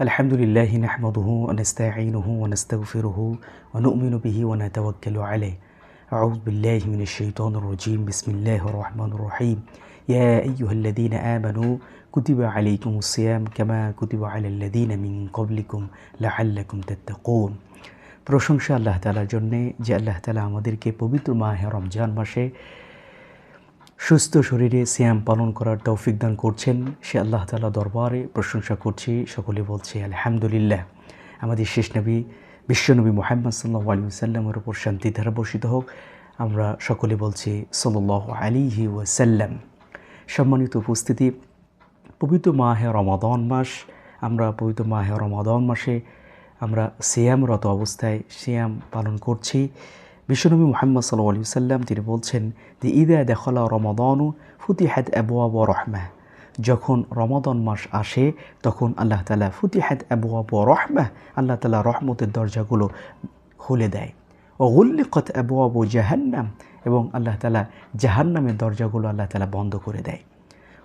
الحمد لله نحمده ونستعينه ونستغفره ونؤمن به ونتوكل عليه أعوذ بالله من الشيطان الرجيم بسم الله الرحمن الرحيم يا أيها الذين آمنوا كتب عليكم الصيام كما كتب على الذين من قبلكم لعلكم تتقون প্রশংসা আল্লাহ তালার জন্যে যে আল্লাহ তালা আমাদেরকে পবিত্র মাহে রমজান মাসে সুস্থ শরীরে সিয়াম পালন করার তৌফিক দান করছেন। সে আল্লাহ তালা দরবারে প্রশংসা করছি। সকলে বলছে, আলহামদুলিল্লাহ। আমাদের শেষ নবী বিশ্বনবী মোহাম্মদ সাল্লাহ আলী সাল্লামের ওপর শান্তি ধারা বর্ষিত হোক। আমরা সকলে বলছি সাল্লাহ আলিহি ওয়াসাল্লাম। সম্মানিত উপস্থিতি, পবিত্র মাহে রমাদন মাস। আমরা পবিত্র মাহে রমাদন মাসে আমরা সিয়ামরত অবস্থায় সিয়াম পালন করছি। বিশ্বনবী মোহাম্মদ সাল্লাহ আলী সাল্লাম তিনি বলছেন যে ঈদে দেখলা রমাদনু ফুতিহাত আবু আবু রহমাহ। যখন রমাদন মাস আসে, তখন আল্লাহ তালা ফুতিহাত আবু আবু রহমাহ, আল্লাহ তালা রহমতের দরজাগুলো খুলে দেয়। ও গুল্লিকত আবু আবু জাহান্নাম, এবং আল্লাহ তালা জাহান্নামের দরজাগুলো আল্লাহ তালা বন্ধ করে দেয়।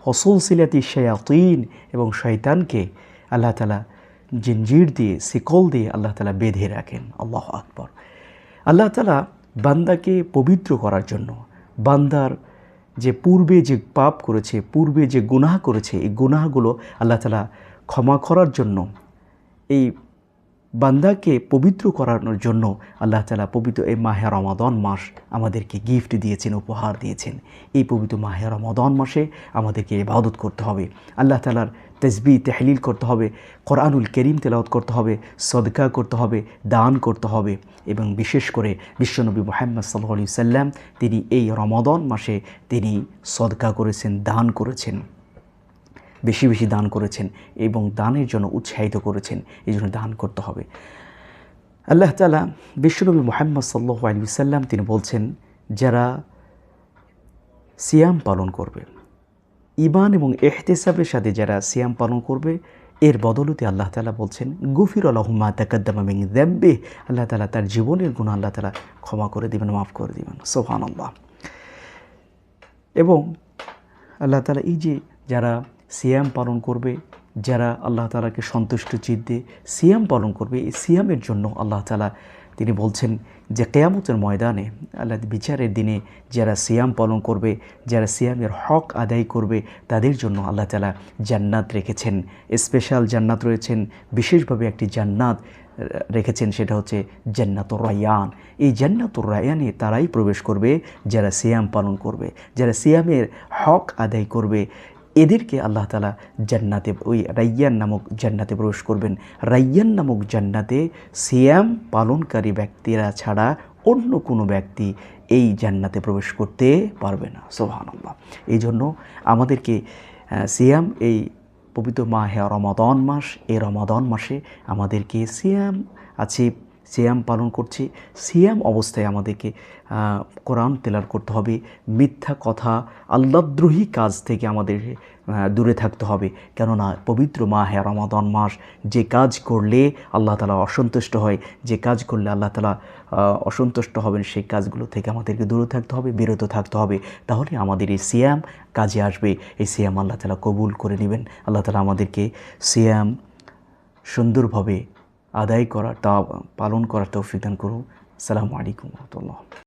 হসুল সিলাতি শায়াতিন, এবং শয়তানকে আল্লাহ তালা জিনজির দিয়ে, শিকল দিয়ে আল্লাহ তালা বেঁধে রাখেন। আল্লাহ আকবর। আল্লাহ তালা বান্দাকে পবিত্র করার জন্য, বান্দার যে পূর্বে যে পাপ করেছে, পূর্বে যে গুনাহ করেছে, এই গুনাহগুলো আল্লাহ তালা ক্ষমা করার জন্য এই বান্দাকে পবিত্র করানোর জন্য আল্লাহ তালা পবিত্র এই মাহে রমাদন মাস আমাদেরকে গিফট দিয়েছেন, উপহার দিয়েছেন। এই পবিত্র মাহে রমাদন মাসে আমাদেরকে ইবাদত করতে হবে। আল্লাহ তালার তসবি তেহলিল করতে হবে, কোরআনুল করিম তেলাওত করতে হবে, সদকা করতে হবে, দান করতে হবে এবং বিশেষ করে বিশ্বনবী মোহাম্মদ সাল্লাহ সাল্লাম তিনি এই রমাদন মাসে তিনি সদকা করেছেন, দান করেছেন। বেশি বেশি দান করেছেন এবং দানের জন্য উৎসাহিত করেছেন। এই জন্য দান করতে হবে। আল্লাহ তালা বিশ্বনবী মোহাম্মদ সাল্লাহ আলী সাল্লাম তিনি বলছেন, যারা সিয়াম পালন করবে ইমান এবং এহতেসাবের সাথে যারা সিয়াম পালন করবে, এর বদলতে আল্লাহ তালা বলছেন, গফির আল্লাহমা তাকাদ্দামিং দ্যাম্বে আল্লাহ তালা তার জীবনের গুণ আল্লাহ তালা ক্ষমা করে দেবেন, মাফ করে দেবেন। সোহান আল্লাহ এবং আল্লাহ তালা এই যে যারা সিয়াম পালন করবে, যারা আল্লাহ তালাকে সন্তুষ্ট চিত্তে সিয়াম পালন করবে, এই সিয়ামের জন্য আল্লাহ তালা তিনি বলছেন যে কেয়ামতের ময়দানে আল্লাহ বিচারের দিনে যারা সিয়াম পালন করবে, যারা সিয়ামের হক আদায় করবে, তাদের জন্য আল্লাহ তালা জান্নাত রেখেছেন। স্পেশাল জান্নাত রয়েছেন, বিশেষভাবে একটি জান্নাত রেখেছেন, সেটা হচ্ছে জান্নাতুর রায়ান। এই জান্নাতুর রায়ানে তারাই প্রবেশ করবে, যারা সিয়াম পালন করবে, যারা সিয়ামের হক আদায় করবে। এদেরকে আল্লাহ তালা জান্নাতে, ওই রাইয়ান নামক জান্নাতে প্রবেশ করবেন। রাইয়ান নামক জান্নাতে সিয়াম পালনকারী ব্যক্তিরা ছাড়া অন্য কোনো ব্যক্তি এই জান্নাতে প্রবেশ করতে পারবে না। সোহান আল্লাহ এই জন্য আমাদেরকে সিয়াম এই পবিত্র মাহে রমাদন মাস, এই রমাদন মাসে আমাদেরকে সিয়াম আছে সিয়াম পালন করছি। সিয়াম অবস্থায় আমাদেরকে কোরআন তেলার করতে হবে। মিথ্যা কথা আল্লাদ্রোহী কাজ থেকে আমাদের দূরে থাকতে হবে। কেননা পবিত্র মা হ্যাঁ রমাদন মাস, যে কাজ করলে আল্লাহ তালা অসন্তুষ্ট হয়, যে কাজ করলে আল্লাহ তালা অসন্তুষ্ট হবেন, সেই কাজগুলো থেকে আমাদেরকে দূরে থাকতে হবে, বিরত থাকতে হবে। তাহলে আমাদের এই সিয়াম কাজে আসবে। এই সিয়াম আল্লাহ তালা কবুল করে নেবেন। আল্লাহ তালা আমাদেরকে সিয়াম সুন্দরভাবে আদায় করার তা পালন করার তৌফিক দান করুন। সালামু আলাইকুম রহমতুল্লাহ।